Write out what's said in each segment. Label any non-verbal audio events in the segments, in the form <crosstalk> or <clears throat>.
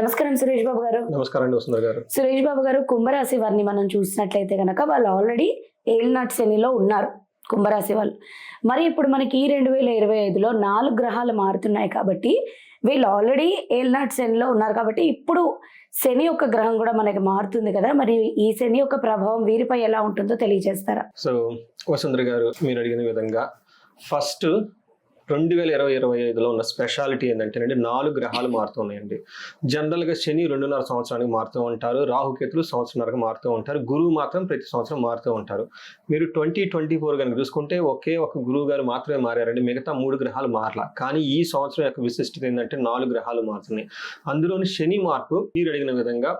నమస్కారం సురేష్ బాబు గారు. నమస్కారం గారు. సురేష్ బాబు గారు కుంభరాశి వారిని మనం చూసినట్లయితే కనుక వాళ్ళు ఆల్రెడీ ఏలినాటి శనిలో ఉన్నారు కుంభరాశి వాళ్ళు. మరి ఇప్పుడు మనకి ఈ రెండు వేల ఇరవై ఐదులో నాలుగు గ్రహాలు మారుతున్నాయి కాబట్టి వీళ్ళు ఆల్రెడీ ఏలినాటి శనిలో ఉన్నారు కాబట్టి ఇప్పుడు శని యొక్క గ్రహం కూడా మనకి మారుతుంది కదా మరి ఈ శని యొక్క ప్రభావం వీరిపై ఎలా ఉంటుందో తెలియజేస్తారా? సో వసుంధర గారు మీరు అడిగిన విధంగా ఫస్ట్ రెండు వేల ఇరవై ఇరవై ఐదులో ఉన్న స్పెషాలిటీ ఏంటంటేనండి నాలుగు గ్రహాలు మారుతున్నాయండి జనరల్గా శని రెండున్నర సంవత్సరానికి మారుతూ ఉంటారు రాహుకేతులు సంవత్సరానికి మారుతూ ఉంటారు గురువు మాత్రం ప్రతి సంవత్సరం మారుతూ ఉంటారు. మీరు ట్వంటీ ట్వంటీ ఫోర్ కనుక చూసుకుంటే ఒకే ఒక గురువు గారు మాత్రమే మారారండి మిగతా మూడు గ్రహాలు మారలా. కానీ ఈ సంవత్సరం యొక్క విశిష్టత ఏంటంటే నాలుగు గ్రహాలు మారుతున్నాయి. అందులోని శని మార్పు మీరు అడిగిన విధంగా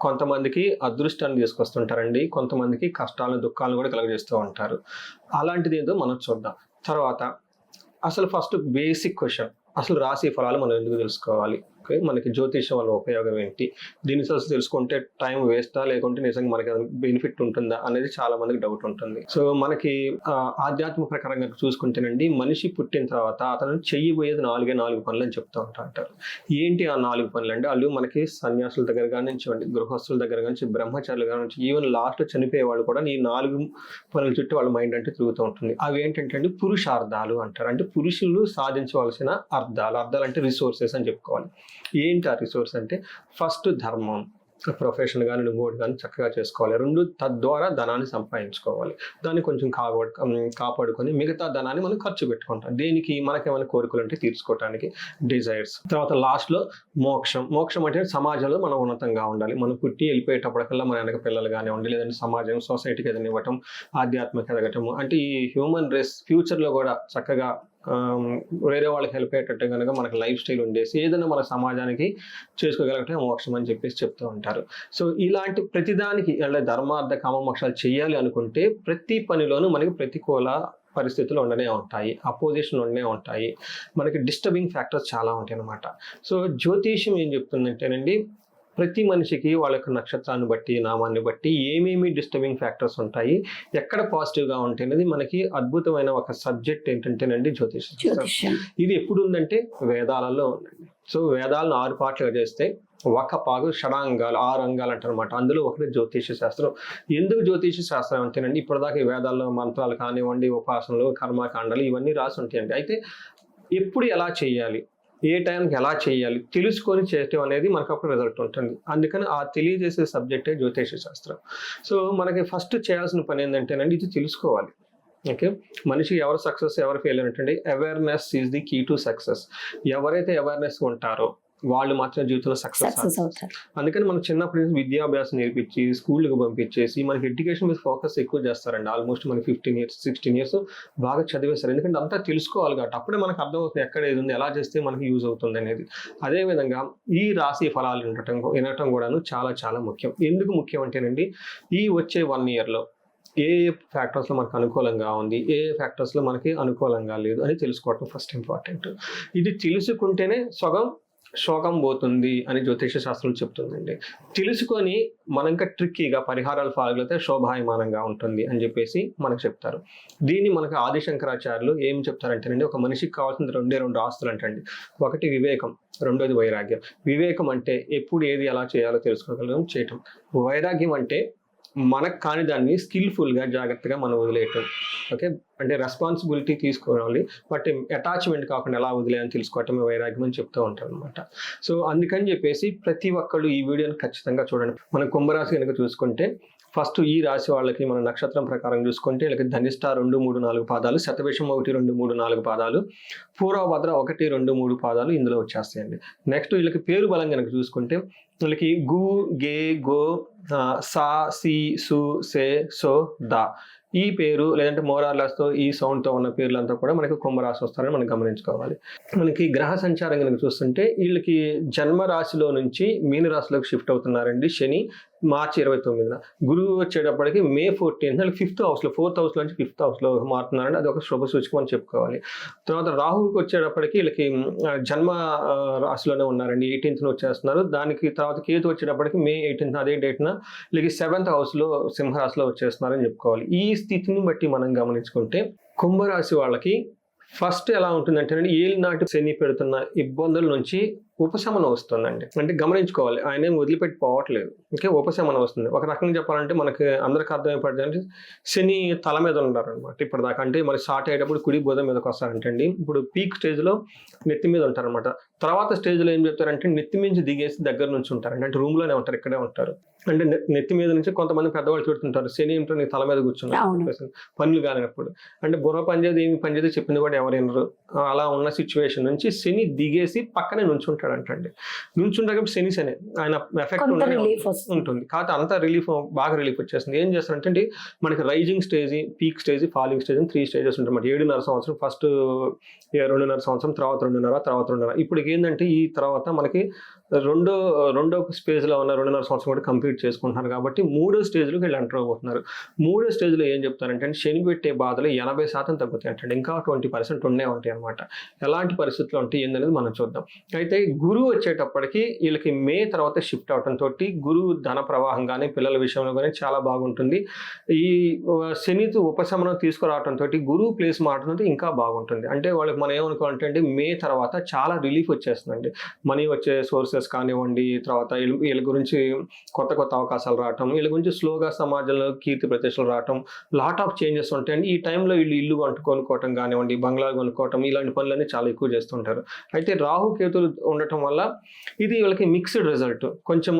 కొంతమందికి అదృష్టాన్ని తీసుకొస్తుంటారండి కొంతమందికి కష్టాలను దుఃఖాలను కూడా కలగజేస్తూ ఉంటారు. అలాంటిది ఏదో మనం చూద్దాం. తర్వాత అసలు ఫస్ట్ బేసిక్ క్వశ్చన్ అసలు రాశి ఫలాలు మనం ఎందుకు తెలుసుకోవాలి? ఓకే మనకి జ్యోతిషం వల్ల ఉపయోగం ఏంటి? దీని అసలు తెలుసుకుంటే టైం వేస్టా లేకుంటే నిజంగా మనకి బెనిఫిట్ ఉంటుందా? అనేది చాలా మందికి డౌట్ ఉంటుంది. సో మనకి ఆధ్యాత్మిక ప్రకారంగా చూసుకుంటేనండి మనిషి పుట్టిన తర్వాత అతను చెయ్యబోయేది నాలుగే నాలుగు పనులు అని చెప్తూ ఉంటా అంటారు. ఏంటి ఆ నాలుగు పనులు అంటే వాళ్ళు మనకి సన్యాసుల దగ్గర నుంచి అండి గృహస్థుల దగ్గర నుంచి బ్రహ్మచారుల దగ్గర నుంచి ఈవెన్ లాస్ట్ చనిపోయే వాళ్ళు కూడా ఈ నాలుగు పనుల చుట్టూ వాళ్ళ మైండ్ అంటే తిరుగుతూ ఉంటుంది. అవి ఏంటంటే అండి పురుషార్థాలు అంటారు. అంటే పురుషులు సాధించవలసిన అర్థాలు. అర్థాలు అంటే రిసోర్సెస్ అని చెప్పుకోవాలి. ఏంటి ఆ రిసోర్స్ అంటే ఫస్ట్ ధర్మం ప్రొఫెషన్ కానీ ఇంకోటి కానీ చక్కగా చేసుకోవాలి. రెండు తద్వారా ధనాన్ని సంపాదించుకోవాలి. దాన్ని కొంచెం కాపాడు కాపాడుకొని మిగతా ధనాన్ని మనం ఖర్చు పెట్టుకుంటాం. దేనికి? మనకేమైనా కోరికలు అంటే తీర్చుకోవడానికి డిజైర్స్ తర్వాత లాస్ట్లో మోక్షం. మోక్షం అంటే సమాజంలో మనం ఉన్నతంగా ఉండాలి. మనం పుట్టి వెళ్ళిపోయేటప్పటికల్లా మన వెనక పిల్లలు కానివ్వండి లేదంటే సమాజం సొసైటీకి ఏదైనా ఇవ్వటం ఆధ్యాత్మిక ఎదగటము. అంటే ఈ హ్యూమన్ రేస్ ఫ్యూచర్లో కూడా చక్కగా వేరే వాళ్ళకి హెల్ప్ అయ్యేటట్టు కనుక మనకి లైఫ్ స్టైల్ ఉండేసి ఏదైనా మన సమాజానికి చేసుకోగలగటం మోక్షం అని చెప్పేసి చెప్తూ ఉంటారు. సో ఇలాంటి ప్రతిదానికి అంటే ధర్మార్థ కామ మోక్షాలు చేయాలి అనుకుంటే ప్రతి పనిలోనూ మనకి ప్రతికూల పరిస్థితులు ఉండనే ఉంటాయి అపోజిషన్ ఉండనే ఉంటాయి. మనకి డిస్టర్బింగ్ ఫ్యాక్టర్స్ చాలా ఉంటాయి అన్నమాట సో జ్యోతిష్యం ఏం చెప్తుందంటేనండి ప్రతి మనిషికి వాళ్ళ యొక్క నక్షత్రాన్ని బట్టి నామాన్ని బట్టి ఏమేమి డిస్టర్బింగ్ ఫ్యాక్టర్స్ ఉంటాయి ఎక్కడ పాజిటివ్గా ఉంటాయి అనేది మనకి అద్భుతమైన ఒక సబ్జెక్ట్ ఏంటంటేనండి జ్యోతిషం ఇది ఎప్పుడు ఉందంటే వేదాలలో ఉందండి. సో వేదాలను ఆరు పాటలుగా చేస్తే ఒక పాగు షడాంగాలు ఆరు అంగాలు అంటారనమాట అందులో ఒకటి జ్యోతిష శాస్త్రం. ఎందుకు జ్యోతిష శాస్త్రం అంటేనండి ఇప్పటిదాకా ఈ వేదాల్లో మంత్రాలు కానివ్వండి ఉపాసనలు కర్మకాండాలు ఇవన్నీ రాసి ఉంటాయండి. అయితే ఎప్పుడు ఎలా చేయాలి? ఏ టైంకి ఎలా చేయాలి తెలుసుకొని చేయటం అనేది మనకు అప్పుడు రిజల్ట్ ఉంటుంది. అందుకని ఆ తెలియజేసే సబ్జెక్టే జ్యోతిష శాస్త్రం. సో మనకి ఫస్ట్ చేయాల్సిన పని ఏంటంటేనండి ఇది తెలుసుకోవాలి. ఓకే మనిషి ఎవరు సక్సెస్ ఎవరు ఫెయిల్ అంటే awareness is the key to success ఎవరైతే అవేర్నెస్ ఉంటారో వాళ్ళు మాత్రం జీవితంలో సక్సెస్ అవుతారు. అందుకని మనం చిన్నప్పటి నుంచి విద్యాభ్యాసం నేర్పించి స్కూళ్ళకి పంపించేసి మనకి ఎడ్యుకేషన్ మీద ఫోకస్ ఎక్కువ చేస్తారండి. ఆల్మోస్ట్ మనకి ఫిఫ్టీన్ ఇయర్స్ సిక్స్టీన్ ఇయర్స్ బాగా చదివేస్తారు ఎందుకంటే అంతా తెలుసుకోవాలి కాబట్టి అప్పుడే మనకు అర్థమవుతుంది ఎక్కడ ఏది ఉంది ఎలా చేస్తే మనకి యూజ్ అవుతుంది అనేది. అదేవిధంగా ఈ రాశి ఫలాలు వినటం వినటం కూడాను చాలా చాలా ముఖ్యం. ఎందుకు ముఖ్యం అంటేనండి ఈ వచ్చే వన్ ఇయర్లో ఏ ఏ ఫ్యాక్టర్స్లో మనకు అనుకూలంగా ఉంది ఏ ఏ ఫ్యాక్టర్స్లో మనకి అనుకూలంగా లేదు అని తెలుసుకోవటం ఫస్ట్ ఇంపార్టెంట్ ఇది తెలుసుకుంటేనే సగం శోకం పోతుంది అని జ్యోతిష శాస్త్రం చెప్తుందండి. తెలుసుకొని మనంక ట్రిక్కీగా పరిహారాలు పాల్గొలితే శోభాయమానంగా ఉంటుంది అని చెప్పేసి మనకు చెప్తారు. దీన్ని మనకు ఆదిశంకరాచార్యులు ఏం చెప్తారంటేనండి ఒక మనిషికి కావాల్సిన రెండే రెండు ఆస్తులు అంటండి ఒకటి వివేకం రెండోది వైరాగ్యం. వివేకం అంటే ఎప్పుడు ఏది ఎలా చేయాలో తెలుసుకోగలం చేయటం. వైరాగ్యం అంటే మనకు కాని దాన్ని స్కిల్ఫుల్గా జాగ్రత్తగా మనం వదిలేయటం. ఓకే? అంటే రెస్పాన్సిబిలిటీ తీసుకోవాలి. బట్ అటాచ్మెంట్ కాకుండా ఎలా వదిలేయని తెలుసుకోవటమే వైరాగ్యం అని చెప్తూ ఉంటారు అనమాట సో అందుకని చెప్పేసి ప్రతి ఒక్కళ్ళు ఈ వీడియోని ఖచ్చితంగా చూడండి. మనం కుంభరాశి కనుక చూసుకుంటే ఫస్ట్ ఈ రాశి వాళ్ళకి మన నక్షత్రం ప్రకారం చూసుకుంటే వీళ్ళకి ధనిష్ట రెండు మూడు నాలుగు పాదాలు శతవిషం ఒకటి రెండు మూడు నాలుగు పాదాలు పూర్వభద్ర ఒకటి రెండు మూడు పాదాలు ఇందులో వచ్చేస్తాయండి. నెక్స్ట్ వీళ్ళకి పేరు బలం కనుక చూసుకుంటే వీళ్ళకి గు గే గో సా సి సు సే సో దా. ఈ పేరు లేదంటే మోరార్లాస్తో ఈ సౌండ్తో ఉన్న పేర్లంతా కూడా మనకి కుంభరాశి వస్తారని మనం గమనించుకోవాలి. మనకి గ్రహ సంచారం కనుక చూస్తుంటే వీళ్ళకి జన్మ రాశిలో నుంచి మీనరాశిలోకి షిఫ్ట్ అవుతున్నారండి. శని మార్చి ఇరవై తొమ్మిదిన. గురువు వచ్చేటప్పటికి మే ఫోర్టీన్త్ వాళ్ళకి ఫిఫ్త్ హౌస్లో ఫోర్త్ హౌస్ నుంచి ఫిఫ్త్ హౌస్లో మారుతున్నారని అది ఒక శుభ సూచకం అని చెప్పుకోవాలి. తర్వాత రాహుకి వచ్చేటప్పటికి వీళ్ళకి జన్మ రాశిలోనే ఉన్నారండి. ఎయిటీన్త్న వచ్చేస్తున్నారు. దానికి తర్వాత కేతు వచ్చేటప్పటికి మే ఎయిటీన్త్ అదే డేట్న వీళ్ళకి సెవెంత్ హౌస్లో సింహరాశిలో వచ్చేస్తున్నారని చెప్పుకోవాలి. ఈ స్థితిని బట్టి మనం గమనించుకుంటే కుంభరాశి వాళ్ళకి ఫస్ట్ ఎలా ఉంటుందంటే ఏలినాటి శని పెడుతున్న ఇబ్బందుల నుంచి ఉపశమనం వస్తుందండి. అంటే గమనించుకోవాలి. ఆయన ఏం వదిలిపెట్టి పోవట్లేదు. ఓకే ఉపశమనం వస్తుంది. ఒక రకంగా చెప్పాలంటే మనకి అందరికి అర్థమైపడింది అంటే శని తల మీద ఉన్నారనమాట ఇప్పటిదాకా అంటే మరి స్టార్ట్ అయ్యేటప్పుడు కుడి బోధ మీదకి వస్తారంటే అండి. ఇప్పుడు పీక్ స్టేజ్లో నెత్తి మీద ఉంటారనమాట తర్వాత స్టేజ్లో ఏం చెప్తారంటే నెత్తి మించి దిగేసి దగ్గర నుంచి ఉంటారండి అంటే రూమ్లోనే ఉంటారు ఇక్కడే ఉంటారు. అంటే నెత్తి మీద నుంచి కొంతమంది పెద్దవాళ్ళు చూడుతుంటారు శని ఏంటో నీ తల మీద కూర్చున్నారు పనులు కానినప్పుడు అంటే బుర్ర పనిచేది ఏమి పనిచేది చెప్పింది కూడా ఎవరైనరు అలా ఉన్న సిచ్యువేషన్ నుంచి శని దిగేసి పక్కనే నుంచుంటాడు అంటండి నుంచుంటే శని శని ఆయన ఎఫెక్ట్ ఉంటుంది. కాకపోతే అంతా రిలీఫ్ బాగా రిలీఫ్ వచ్చేస్తుంది. ఏం చేస్తారంటే మనకి rising stage peak stage falling stage three stages ఉంటాయి అన్నమాట ఏడున్నర సంవత్సరం ఫస్ట్ రెండున్నర సంవత్సరం తర్వాత రెండున్నర తర్వాత రెండున్నర. ఇప్పుడు ఏంటంటే ఈ తర్వాత మనకి రెండో రెండో స్టేజ్లో ఉన్న రెండున్నర సంవత్సరం కూడా కంప్లీట్ చేసుకుంటున్నారు కాబట్టి మూడో స్టేజ్లోకి వీళ్ళు ఎంటర్ అవ్వబోతున్నారు. మూడో స్టేజ్లో ఏం చెప్తారంటే శని పెట్టే బాధలు ఎనభై శాతం తగ్గుతాయి అంటే ఇంకా ట్వంటీ పర్సెంట్ ఉండే ఉంటాయి అనమాట ఎలాంటి పరిస్థితులు ఉంటాయి ఏందనేది మనం చూద్దాం. అయితే గురువు వచ్చేటప్పటికి వీళ్ళకి మే తర్వాత షిఫ్ట్ అవటం తోటి గురువు ధన ప్రవాహం కానీ పిల్లల విషయంలో కానీ చాలా బాగుంటుంది. ఈ శనితో ఉపశమనం తీసుకురావటం తోటి గురువు ప్లేస్ మారుతుంది ఇంకా బాగుంటుంది. అంటే వాళ్ళకి మనం ఏమనుకోవాలంటే మే తర్వాత చాలా రిలీఫ్ వచ్చేస్తుందండి. మనీ వచ్చే సోర్సెస్ కానివ్వండి తర్వాత వీళ్ళ వీళ్ళ గురించి కొత్త కొత్త అవకాశాలు రావటం వీళ్ళ గురించి స్లోగా సమాజంలో కీర్తి ప్రతిష్టలు రావటం లాట్ ఆఫ్ చేంజెస్ ఉంటాయండి ఈ టైంలో వీళ్ళు ఇల్లు కొనుక్కోవటం కానివ్వండి బంగ్లాలు కొనుక్కోవటం ఇలాంటి పనులన్నీ చాలా ఎక్కువ చేస్తుంటారు. అయితే రాహు కేతులు ఉండటం వల్ల ఇది వీళ్ళకి మిక్స్డ్ రిజల్ట్ కొంచెం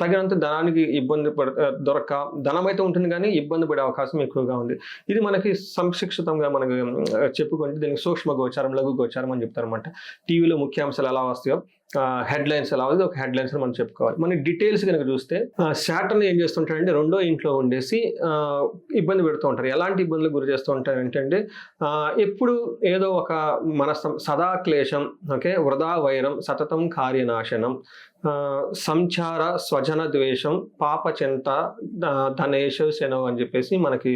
తగినంత ధనానికి ఇబ్బంది పడ దొరక ధనం అయితే ఉంటుంది కానీ ఇబ్బంది పడే అవకాశం ఎక్కువగా ఉంది. ఇది మనకి సంక్షిక్షితంగా మనకి చెప్పుకుంటే దీనికి సూక్ష్మ గోచారం లఘు గోచారం అని చెప్తారనమాట టీవీలో ముఖ్యాంశాలు ఎలా వస్తాయో హెడ్లైన్స్ ఎలా ఉంది? ఒక హెడ్ లైన్స్ మనం చెప్పుకోవాలి. మన డీటెయిల్స్ కనుక చూస్తే శాటర్న్ ఏం చేస్తుంటారంటే రెండో ఇంట్లో ఉండేసి ఇబ్బంది పెడుతూ ఉంటారు. ఎలాంటి ఇబ్బందులు గురి చేస్తూ ఉంటారు ఏంటంటే ఎప్పుడు ఏదో ఒక మన సదా క్లేశం ఓకే వృధా వైరం సతతం కార్యనాశనం సంచార స్వజన ద్వేషం పాపచింత ధనేష్ శనవ్ అని చెప్పేసి మనకి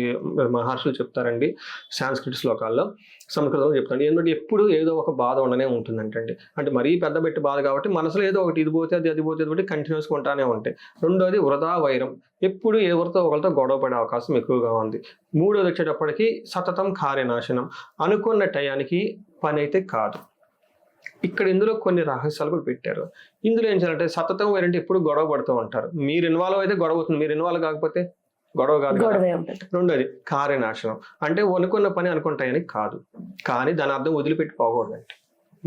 మహర్షులు చెప్తారండి సాంస్కృతిక శ్లోకాల్లో. సంస్కృతంలో చెప్తాను ఎందుకంటే ఎప్పుడు ఏదో ఒక బాధ ఉండనే ఉంటుందంటండి అంటే మరీ పెద్ద పెట్టి బాధ కాబట్టి మనసులో ఏదో ఒకటి ఇది పోతే అది అది పోతే అది కంటిన్యూస్గా ఉంటానే ఉంటాయి. రెండోది వృధా వైరం. ఎప్పుడు ఎవరితో ఒకరితో గొడవ పడే అవకాశం ఎక్కువగా ఉంది. మూడోది వచ్చేటప్పటికి సతతం కార్యనాశనం. అనుకున్న టయానికి పని అయితే కాదు. ఇక్కడ ఇందులో కొన్ని రహస్యాలు కూడా పెట్టారు. ఇందులో ఏం చేయాలంటే సతతం వైరంటే ఎప్పుడు గొడవ పడుతూ ఉంటారు. మీరు ఇన్వాల్వ్ అయితే గొడవ అవుతుంది. మీరు ఇన్వాల్వ్ కాకపోతే గొడవ కాదు రెండోది కార్యనాశనం. అంటే అనుకున్న పని అనుకుంటాయని కాదు. కానీ దాని అర్థం వదిలిపెట్టి పోకూడదండి.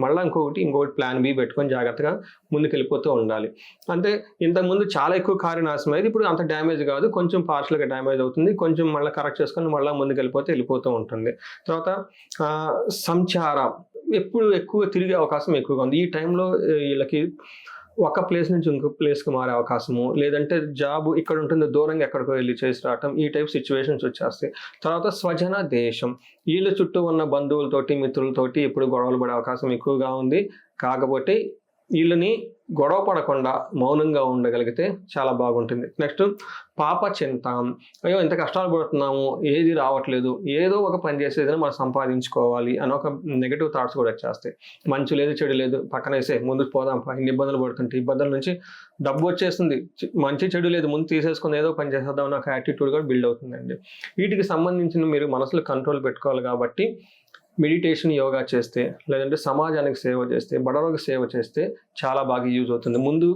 మళ్ళీ ఇంకొకటి ఇంకొకటి ప్లాన్ బి పెట్టుకొని జాగ్రత్తగా ముందుకు వెళ్ళిపోతూ ఉండాలి. అంటే ఇంతకుముందు చాలా ఎక్కువ కార్యనాశనం అయింది ఇప్పుడు అంత డ్యామేజ్ కాదు. కొంచెం పార్షల్గా డ్యామేజ్ అవుతుంది. కొంచెం మళ్ళీ కరెక్ట్ చేసుకొని మళ్ళీ ముందుకు వెళ్ళిపోతే వెళ్ళిపోతూ ఉంటుంది. తర్వాత సంచారం. ఎప్పుడు ఎక్కువ తిరిగే అవకాశం ఎక్కువగా ఉంది. ఈ టైంలో వీళ్ళకి ఒక ప్లేస్ నుంచి ఇంకో ప్లేస్కి మారే అవకాశము లేదంటే జాబ్ ఇక్కడ ఉంటుంది దూరంగా ఎక్కడికో వెళ్ళి చేసి రావటం ఈ టైప్ సిచ్యువేషన్స్ వచ్చేస్తాయి. తర్వాత స్వజన దేశం. వీళ్ళ చుట్టూ ఉన్న బంధువులతోటి మిత్రులతోటి ఎప్పుడు గొడవలు పడే అవకాశం ఎక్కువగా ఉంది. కాకపోతే వీళ్ళని గొడవ పడకుండా మౌనంగా ఉండగలిగితే చాలా బాగుంటుంది. నెక్స్ట్ పాప చింత. అయ్యో ఇంత కష్టాలు పడుతున్నాము ఏది రావట్లేదు ఏదో ఒక పని చేసేదని మనం సంపాదించుకోవాలి అని ఒక నెగిటివ్ థాట్స్ కూడా వచ్చేస్తాయి. మంచి లేదు చెడు లేదు పక్కన వేసే ముందుకు పోదాం ఇన్ని ఇబ్బందులు పడుతుంటే ఇబ్బందుల నుంచి డబ్బు వచ్చేస్తుంది మంచి చెడు లేదు ముందు తీసేసుకుని ఏదో పని చేసేద్దాం అన్న ఒక యాటిట్యూడ్ కూడా బిల్డ్ అవుతుందండి. వీటికి సంబంధించిన మీరు మనసులో కంట్రోల్ పెట్టుకోవాలి కాబట్టి మెడిటేషన్ యోగా చేస్తే లేదంటే సమాజానికి సేవ చేస్తే బడవలకు సేవ చేస్తే చాలా బాగా యూజ్ అవుతుంది. ముందు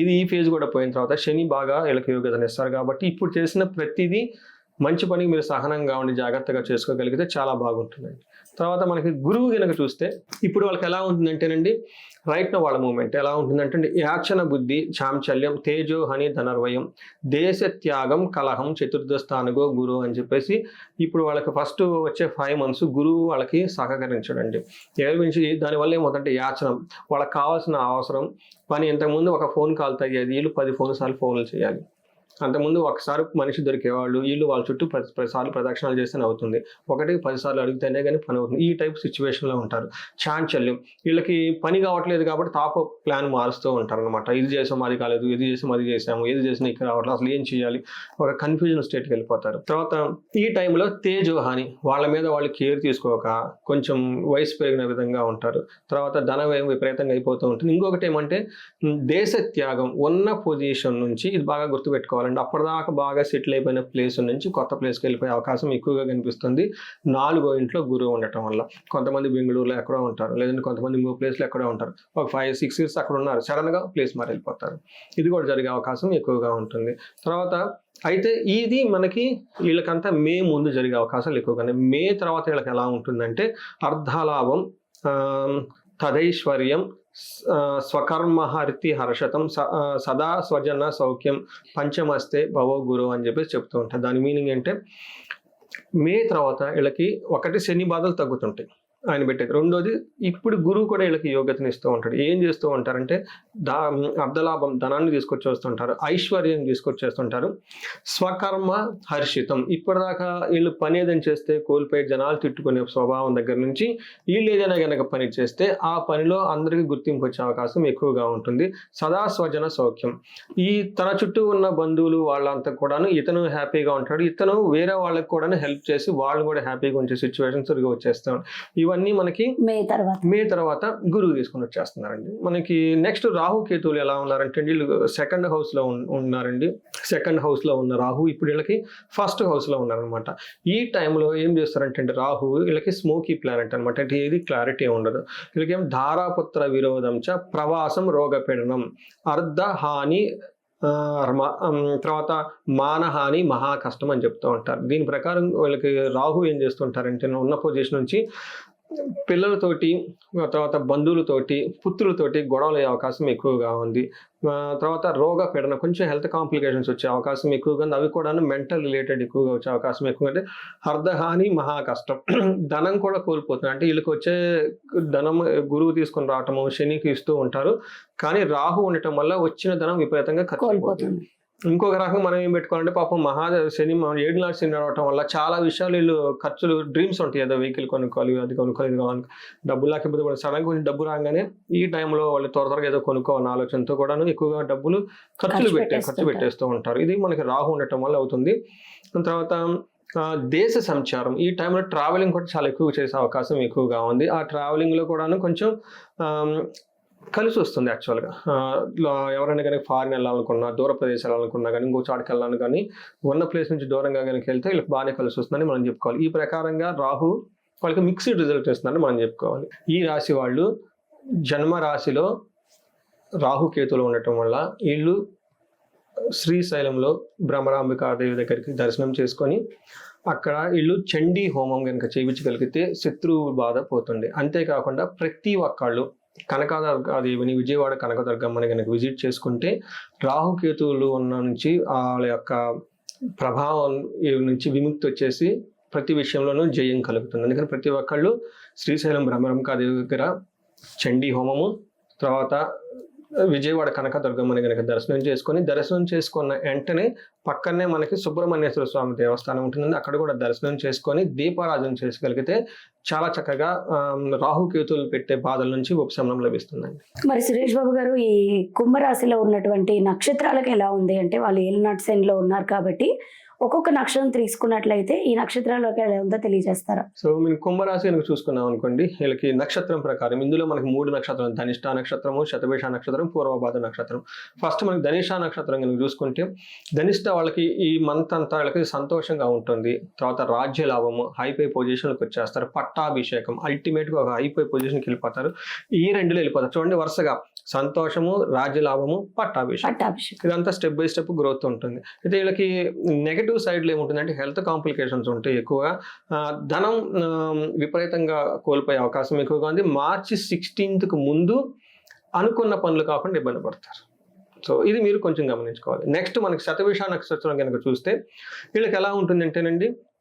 ఇది ఈ ఫేజ్ కూడా పోయిన తర్వాత శని బాగా వీళ్ళకి యోగ్యతను ఇస్తారు కాబట్టి ఇప్పుడు చేసిన ప్రతిదీ మంచి పనికి మీరు సహనంగా ఉండి జాగ్రత్తగా చేసుకోగలిగితే చాలా బాగుంటుందండి. తర్వాత మనకి గురువు కనుక చూస్తే ఇప్పుడు వాళ్ళకి ఎలా ఉంటుందంటేనండి రైట్ నో వాళ్ళ మూమెంట్ ఎలా ఉంటుందంటే యాచన బుద్ధి చాంచల్యం తేజో హని ధనర్వయం దేశ త్యాగం కలహం చతుర్థ స్థానగో గురువు అని చెప్పేసి ఇప్పుడు వాళ్ళకి ఫస్ట్ వచ్చే ఫైవ్ మంత్స్ గురువు వాళ్ళకి సహకరించడండి. ఎవరి గురించి దానివల్ల ఏమవుతుందంటే యాచనం వాళ్ళకి కావాల్సిన అవసరం పని ఇంతకుముందు ఒక ఫోన్ కాల్ తగ్గేది వీళ్ళు పది ఫోన్ సార్లు ఫోన్లు చేయాలి. అంతకుముందు ఒకసారి మనిషి దొరికేవాళ్ళు వీళ్ళు వాళ్ళ చుట్టూ పది పదిసార్లు ప్రదక్షిణాలు చేస్తేనే అవుతుంది ఒకటి పది సార్లు అడిగితేనే కానీ పని అవుతుంది. ఈ టైప్ సిచ్యువేషన్లో ఉంటారు. చాంచల్యం. వీళ్ళకి పని కావట్లేదు కాబట్టి టాప్ ప్లాన్ మారుస్తూ ఉంటారు అనమాట ఇది చేసాం అది కాలేదు ఇది చేసాం అది చేసాము ఏది చేసినా ఇక్కడ రావట్లేదు అసలు ఏం చేయాలి? ఒక కన్ఫ్యూజన్ స్టేట్కి వెళ్ళిపోతారు. తర్వాత ఈ టైంలో తేజోహాని వాళ్ళ మీద వాళ్ళు కేర్ తీసుకోక కొంచెం వయసు పెరిగిన విధంగా ఉంటారు. తర్వాత ధనవ్యయం విపరీతంగా అయిపోతూ ఉంటుంది. ఇంకొకటి ఏమంటే దేశ త్యాగం ఉన్న పొజిషన్ నుంచి ఇది బాగా గుర్తుపెట్టుకోవాలి. రావాలండి అప్పటిదాకా బాగా సెటిల్ అయిపోయిన ప్లేస్ నుంచి కొత్త ప్లేస్కి వెళ్ళిపోయే అవకాశం ఎక్కువగా కనిపిస్తుంది. నాలుగో ఇంట్లో గురువు ఉండటం వల్ల. కొంతమంది బెంగళూరులో ఎక్కడో ఉంటారు. లేదంటే కొంతమంది మూడు ప్లేస్లో ఎక్కడో ఉంటారు. ఒక ఫైవ్ సిక్స్ ఇయర్స్ అక్కడ ఉన్నారు. సడన్గా ప్లేస్ మారి వెళ్ళిపోతారు ఇది కూడా జరిగే అవకాశం ఎక్కువగా ఉంటుంది. తర్వాత అయితే ఇది మనకి వీళ్ళకంతా మే ముందు జరిగే అవకాశాలు ఎక్కువగా మే తర్వాత వీళ్ళకి ఎలా ఉంటుందంటే అర్ధలాభం తదైశ్వర్యం స- హర్షతం స- సదా స్వజన సౌఖ్యం పంచమస్తే భవో గురు అని చెప్పేసి చెప్తూ ఉంటారు. దాని మీనింగ్ అంటే మే తర్వాత వీళ్ళకి ఒకటి శని బాధలు తగ్గుతుంటాయి. ఆయన పెట్టేది. రెండోది ఇప్పుడు గురువు కూడా వీళ్ళకి యోగ్యతని ఇస్తూ ఉంటాడు. ఏం చేస్తూ ఉంటారంటే దా అర్ధలాభం ధనాన్ని తీసుకొచ్చి వస్తుంటారు ఐశ్వర్యం తీసుకొచ్చేస్తుంటారు స్వకర్మ హర్షితం. ఇప్పటిదాకా వీళ్ళు పని ఏదైనా చేస్తే కోల్పోయి జనాలు తిట్టుకునే స్వభావం దగ్గర నుంచి వీళ్ళు ఏదైనా కనుక పని చేస్తే ఆ పనిలో అందరికీ గుర్తింపు వచ్చే అవకాశం ఎక్కువగా ఉంటుంది. సదా స్వజన సౌఖ్యం. ఈ తన చుట్టూ ఉన్న బంధువులు వాళ్ళంతా కూడాను ఇతను హ్యాపీగా ఉంటాడు. ఇతను వేరే వాళ్ళకి కూడా హెల్ప్ చేసి వాళ్ళు కూడా హ్యాపీగా ఉంచే సిచ్యువేషన్స్ వచ్చేస్తాడు ఇవన్నీ మనకి మే తర్వాత. మే తర్వాత గురువు తీసుకుని వచ్చేస్తున్నారండి. మనకి నెక్స్ట్ రాహు కేతువులు ఎలా ఉన్నారంటే వీళ్ళు సెకండ్ హౌస్లో ఉన్- ఉన్నారండి. సెకండ్ హౌస్లో ఉన్న రాహు ఇప్పుడు వీళ్ళకి ఫస్ట్ హౌస్లో ఉన్నారనమాట ఈ టైంలో ఏం చేస్తారంటే రాహు వీళ్ళకి స్మోకీ ప్లానెట్ అనమాట అంటే ఏది క్లారిటీ ఉండదు. వీళ్ళకి ఏం ధారాపుత్ర విరోధం చ ప్రవాసం రోగపీడనం అర్ధ హాని తర్వాత మానహాని మహా కష్టం అని చెప్తూ ఉంటారు. దీని ప్రకారం వీళ్ళకి రాహు ఏం చేస్తుంటారంటే ఉన్న పొజిషన్ నుంచి పిల్లలతోటి తర్వాత బంధువులతోటి పుత్రులతోటి గొడవలు అయ్యే అవకాశం ఎక్కువగా ఉంది. తర్వాత రోగ పీడన కొంచెం హెల్త్ కాంప్లికేషన్స్ వచ్చే అవకాశం ఎక్కువగా ఉంది. అవి కూడా మెంటల్ రిలేటెడ్ ఎక్కువగా వచ్చే అవకాశం ఎక్కువ అంటే అర్ధహాని మహా కష్టం <clears throat> ధనం కూడా కోల్పోతుంది అంటే వీళ్ళకి వచ్చే ధనం గురువు తీసుకొని రావటము శనికి ఇస్తూ ఉంటారు. కానీ రాహు ఉండటం వల్ల వచ్చిన ధనం విపరీతంగా ఖర్చు అయిపోతుంది. ఇంకొక రకంగా మనం ఏం పెట్టుకోవాలంటే పాపం మహా శని మన ఏడు నాడు శని రావటం వల్ల చాలా విషయాలు వీళ్ళు ఖర్చులు డ్రీమ్స్ ఉంటాయి ఏదో వెహికల్ కొనుక్కోవాలి అది కొనుక్కోవాలి ఇది కావాలి డబ్బు లేకపోతే కూడా సడన్గా కొంచెం డబ్బు రాగానే ఈ టైంలో వాళ్ళు త్వర త్వరగా ఏదో కొనుక్కోవాలని ఆలోచనతో కూడాను ఎక్కువగా డబ్బులు ఖర్చులు ఖర్చు పెట్టే ఖర్చు. పెట్టేస్తూ ఉంటారు. ఇది మనకి రాహు ఉండటం వల్ల అవుతుంది. దాని తర్వాత దేశ సంచారం. ఈ టైంలో ట్రావెలింగ్ కూడా చాలా ఎక్కువ చేసే అవకాశం ఎక్కువగా ఉంది. ఆ ట్రావెలింగ్లో కూడాను కొంచెం కలిసి వస్తుంది యాక్చువల్గా ఎవరైనా కానీ ఫారిన్ వెళ్ళాలనుకున్నా దూర ప్రదేశాలు వెళ్ళాలనుకున్నా కానీ ఇంకో చాటుకి వెళ్ళాలని కానీ ఉన్న ప్లేస్ నుంచి దూరంగా కనుక వెళ్తే వీళ్ళకి బాగానే కలిసి వస్తుందని మనం చెప్పుకోవాలి. ఈ ప్రకారంగా రాహు వాళ్ళకి మిక్స్డ్ రిజల్ట్ ఇస్తుందని మనం చెప్పుకోవాలి. ఈ రాశి వాళ్ళు జన్మ రాశిలో రాహు కేతులు ఉండటం వల్ల వీళ్ళు శ్రీశైలంలో బ్రహ్మరాంబికాదేవి దగ్గరికి దర్శనం చేసుకొని అక్కడ వీళ్ళు చండీ హోమం కనుక చేయించగలిగితే శత్రువు బాధ పోతుంది. అంతేకాకుండా ప్రతి ఒక్కళ్ళు కనకదుర్గాదేవిని విజయవాడ కనకదుర్గమ్మని కనుక విజిట్ చేసుకుంటే రాహుకేతువులు ఉన్న నుంచి వాళ్ళ యొక్క ప్రభావం నుంచి విముక్తి వచ్చేసి ప్రతి విషయంలోనూ జయం కలుగుతుంది. అందుకని ప్రతి ఒక్కళ్ళు శ్రీశైలం భ్రమరంకాదేవి దగ్గర చండీ హోమము తర్వాత విజయవాడ కనకదుర్గమ్మని కనుక దర్శనం చేసుకొని దర్శనం చేసుకున్న వెంటనే పక్కనే మనకి సుబ్రహ్మణ్యేశ్వర స్వామి దేవస్థానం ఉంటుందండి. అక్కడ కూడా దర్శనం చేసుకొని దీపారాధన చేసుకోగలిగితే చాలా చక్కగా రాహుకేతులు పెట్టే బాధల నుంచి ఉపశమనం లభిస్తుందండి. మరి సురేష్ బాబు గారు ఈ కుంభరాశిలో ఉన్నటువంటి నక్షత్రాలకు ఎలా ఉంది? అంటే వాళ్ళు ఏలినాటి శనిలో ఉన్నారు కాబట్టి ఒక్కొక్క నక్షత్రం తీసుకున్నట్లయితే ఈ నక్షత్రాలకు ఉందో తెలియజేస్తారా? సో మీరు కుంభరాశి కనుక చూసుకున్నాం అనుకోండి. వీళ్ళకి నక్షత్రం ప్రకారం ఇందులో మనకి మూడు నక్షత్రం ధనిష్ట నక్షత్రము శతభిష నక్షత్రం పూర్వభాద నక్షత్రం. ఫస్ట్ మనకి ధనిష్ట నక్షత్రం కనుక చూసుకుంటే ధనిష్ట వాళ్ళకి ఈ మంత్ అంతా వాళ్ళకి సంతోషంగా ఉంటుంది. తర్వాత రాజ్య లాభము హైపై పొజిషన్కి వచ్చేస్తారు. పట్టాభిషేకం అల్టిమేట్గా ఒక హైపై పొజిషన్కి వెళ్ళిపోతారు. ఈ రెండులో వెళ్ళిపోతారు. చూడండి వరుసగా సంతోషము రాజ్య లాభము పట్టాభిషేకం. పట్టాభిషేకం. ఇదంతా స్టెప్ బై స్టెప్ గ్రోత్ ఉంటుంది. అయితే వీళ్ళకి నెగటివ్ సైడ్లో ఏముంటుందంటే హెల్త్ కాంప్లికేషన్స్ ఉంటాయి ఎక్కువగా ధనం విపరీతంగా కోల్పోయే అవకాశం ఎక్కువగా ఉంది. మార్చి సిక్స్టీన్త్కు ముందు అనుకున్న పనులు కాకుండా ఇబ్బంది పడతారు. సో ఇది మీరు కొంచెం గమనించుకోవాలి. నెక్స్ట్ మనకి శతభిష నక్షత్రం కనుక చూస్తే వీళ్ళకి ఎలా ఉంటుందంటేనండి అంటేనండి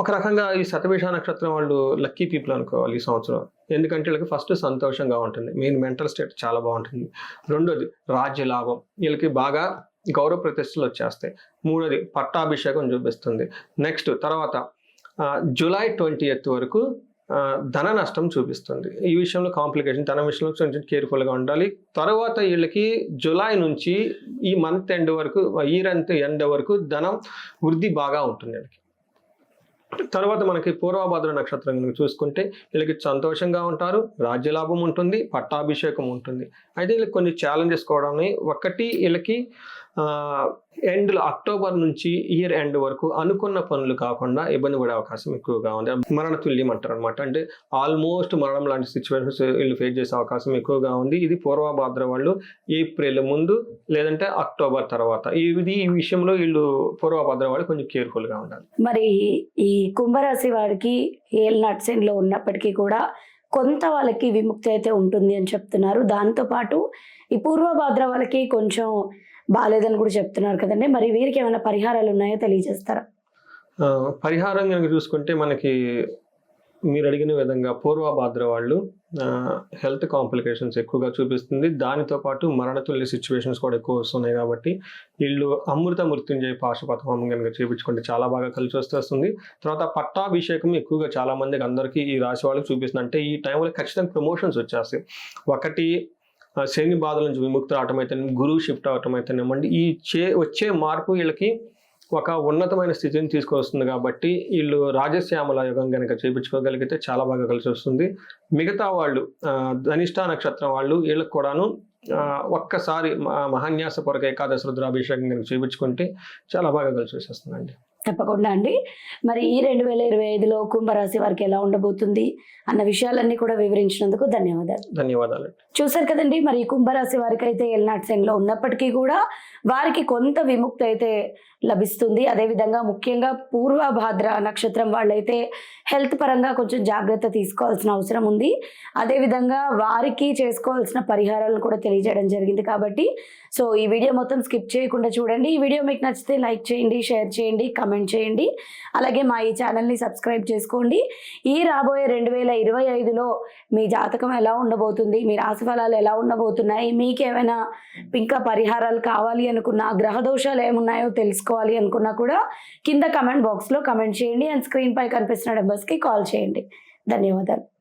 ఒక రకంగా ఈ శతభిష నక్షత్రం వాళ్ళు లక్కీ పీపుల్ అనుకోవాలి ఈ సంవత్సరం. ఎందుకంటే వీళ్ళకి ఫస్ట్ సంతోషంగా ఉంటుంది. మెయిన్ మెంటల్ స్టేట్ చాలా బాగుంటుంది. రెండోది రాజ్య లాభం వీళ్ళకి బాగా గౌరవ ప్రతిష్టలు వచ్చేస్తాయి. మూడోది పట్టాభిషేకం చూపిస్తుంది. నెక్స్ట్ తర్వాత జూలై ట్వంటీ ఎయిత్ వరకు ధన నష్టం చూపిస్తుంది. ఈ విషయంలో కాంప్లికేషన్ ధన విషయంలో కొంచెం కేర్ఫుల్గా ఉండాలి. తర్వాత వీళ్ళకి జూలై నుంచి ఈ మంత్ ఎండ్ వరకు ఇయర్ అంత్ ఎండ్ వరకు ధనం వృద్ధి బాగా ఉంటుంది వీళ్ళకి. తర్వాత మనకి పూర్వభద్ర నక్షత్రం కనుక చూసుకుంటే వీళ్ళకి సంతోషంగా ఉంటారు రాజ్యలాభం ఉంటుంది పట్టాభిషేకం ఉంటుంది. అయితే వీళ్ళకి కొన్ని ఛాలెంజెస్ కూడా ఉన్నాయి. ఒకటి వీళ్ళకి ఎండ్లో అక్టోబర్ నుంచి ఇయర్ ఎండ్ వరకు అనుకున్న పనులు కాకుండా ఇబ్బంది పడే అవకాశం ఎక్కువగా ఉంది. మరణ తుల్యం అంటారు అనమాట అంటే ఆల్మోస్ట్ మరణం లాంటి సిచ్యువేషన్స్ వీళ్ళు ఫేస్ చేసే అవకాశం ఎక్కువగా ఉంది. ఇది పూర్వభాద్ర వాళ్ళు ఏప్రిల్ ముందు లేదంటే అక్టోబర్ తర్వాత. ఇది ఈ విషయంలో వీళ్ళు పూర్వభద్ర వాళ్ళు కొంచెం కేర్ఫుల్గా ఉండాలి. మరి ఈ కుంభరాశి వారికి ఏల్ నట్సెన్లో ఉన్నప్పటికీ కూడా కొంత వాళ్ళకి విముక్తి అయితే ఉంటుంది అని చెప్తున్నారు. దాంతోపాటు ఈ పూర్వభాద్ర వాళ్ళకి కొంచెం బాగాలేదని కూడా చెప్తున్నారు కదండి. మరి వీరికి ఏమైనా పరిహారాలు ఉన్నాయో తెలియజేస్తారా? పరిహారం కనుక చూసుకుంటే మనకి మీరు అడిగిన విధంగా పూర్వభాద్ర వాళ్ళు హెల్త్ కాంప్లికేషన్స్ ఎక్కువగా చూపిస్తుంది. దానితో పాటు మరణతుల్య సిచ్యువేషన్స్ కూడా ఎక్కువ వస్తున్నాయి కాబట్టి వీళ్ళు అమృత మృత్యుంజయ పాశుపథం కనుక చూపించుకుంటే చాలా బాగా కలిసి వస్తుంది. తర్వాత పట్టాభిషేకం ఎక్కువగా చాలా మందికి అందరికీ ఈ రాశి వాళ్ళకి చూపిస్తుంది. అంటే ఈ టైంలో ఖచ్చితంగా ప్రమోషన్స్ వచ్చేస్తాయి. ఒకటి శని బాధల నుంచి విముక్తులు అవటం అయితేనే గురువు షిఫ్ట్ అవటం అయితేనేమండి ఈ చే వచ్చే మార్పు వీళ్ళకి ఒక ఉన్నతమైన స్థితిని తీసుకొస్తుంది కాబట్టి వీళ్ళు రాజశ్యామల యుగం కనుక చేపించుకోగలిగితే చాలా బాగా కలిసి వస్తుంది. మిగతా వాళ్ళు ధనిష్ట నక్షత్రం వాళ్ళు వీళ్ళకి కూడాను ఒక్కసారి మ- కొరకు ఏకాదశి రుద్రాభిషేకం కనుక చేపించుకుంటే చాలా బాగా కలిసి వచ్చేస్తుందండి. తప్పకుండా అండి. మరి ఈ రెండు వేల ఇరవై ఐదులో కుంభరాశి వారికి ఎలా ఉండబోతుంది అన్న విషయాలన్నీ కూడా వివరించినందుకు ధన్యవాదాలు. ధన్యవాదాలు. చూసారు కదండి మరి కుంభరాశి వారికి అయితే ఎల్నాట్ సెన్లో ఉన్నప్పటికీ కూడా వారికి కొంత విముక్తి అయితే లభిస్తుంది. అదేవిధంగా ముఖ్యంగా పూర్వభాద్ర నక్షత్రం వాళ్ళైతే హెల్త్ పరంగా కొంచెం జాగ్రత్త తీసుకోవాల్సిన అవసరం ఉంది. అదేవిధంగా వారికి చేసుకోవాల్సిన పరిహారాలను కూడా తెలియజేయడం జరిగింది కాబట్టి సో ఈ వీడియో మొత్తం స్కిప్ చేయకుండా చూడండి. ఈ వీడియో మీకు నచ్చితే లైక్ చేయండి షేర్ చేయండి కమెంట్ చేయండి. అలాగే మా ఈ ఛానల్ని సబ్స్క్రైబ్ చేసుకోండి. ఈ రాబోయే రెండు వేల ఇరవై ఐదులో మీ జాతకం ఎలా ఉండబోతుంది? మీ రాశి ఫలాలు ఎలా ఉండబోతున్నాయి? మీకేమైనా ఇంకా పరిహారాలు కావాలి అనుకున్నా గ్రహ దోషాలు ఏమున్నాయో తెలుసుకోవాలి అనుకున్నా కూడా కింద కమెంట్ బాక్స్లో కమెంట్ చేయండి. అండ్ స్క్రీన్పై కనిపిస్తున్న నెంబర్స్కి కాల్ చేయండి. ధన్యవాదాలు.